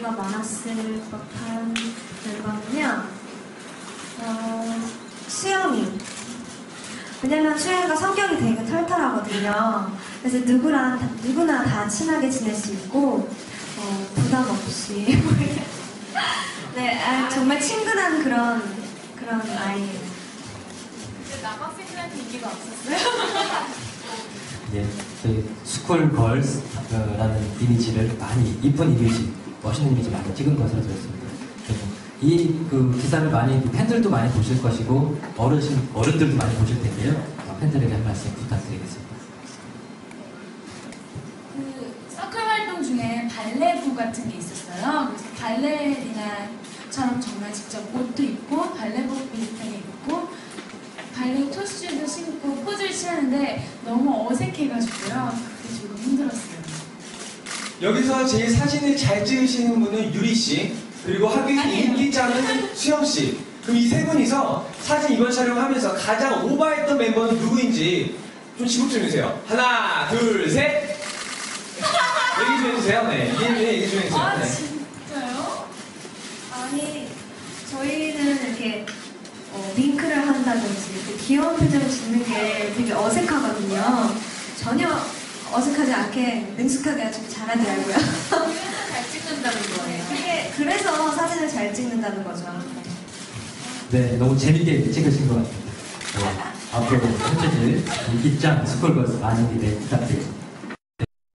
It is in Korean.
인기가 많았을 법한 앨범은요, 어, 수영이. 왜냐면 수영이가 성격이 되게 털털하거든요. 그래서 누구랑, 다, 누구나 다 친하게 지낼 수 있고, 어, 부담 없이. 네, 아, 정말 친근한 그런, 그런 아이. 남학생들한테 인기가 없었어요? 예, 저희 스쿨걸스라는 이미지를 많이 이쁜 이미지 멋있는 이미지 많이 것으로 들었습니다. 이 그 기사를 많이 팬들도 많이 보실 것이고 어르신 어른들도 많이 보실 텐데요. 어, 팬들에게 한 말씀 부탁드리겠습니다. 그 서클 활동 중에 발레부 같은 게 있었어요. 그래서 발레리나처럼 정말 직접 옷도 입고 발레복 비슷하게 입고 발레 코스튬도 신고 포즈를 취하는데 너무 어색해가지고요. 그게 조금 힘들었어요. 여기서 제일 사진을 잘 찍으시는 분은 유리 씨, 그리고 학교에서 아니에요. 인기 짱은 수영 씨. 그럼 이 세 분이서 사진 이번 촬영하면서 가장 오바했던 멤버는 누구인지 좀 지목 좀 해주세요. 하나, 둘, 셋. 얘기 좀 해주세요. 네, 얘기, 얘기 좀 해주세요. 아 네. 진짜요? 아니, 저희는 이렇게 어, 윙크를 한다든지 이렇게 귀여운 표정을 짓는 게 되게 어색하거든요. 전혀 어색하지 않게 능숙하게 아주 잘하더라고요. 잘 찍는다는 거예요. 그게 그래서 사진을 잘 찍는다는 거죠. 네, 너무 재밌게 찍으신 것 같습니다. 네, 앞으로 콘텐츠 인기짱 스쿨 걸스 많은 기대 부탁드립니다.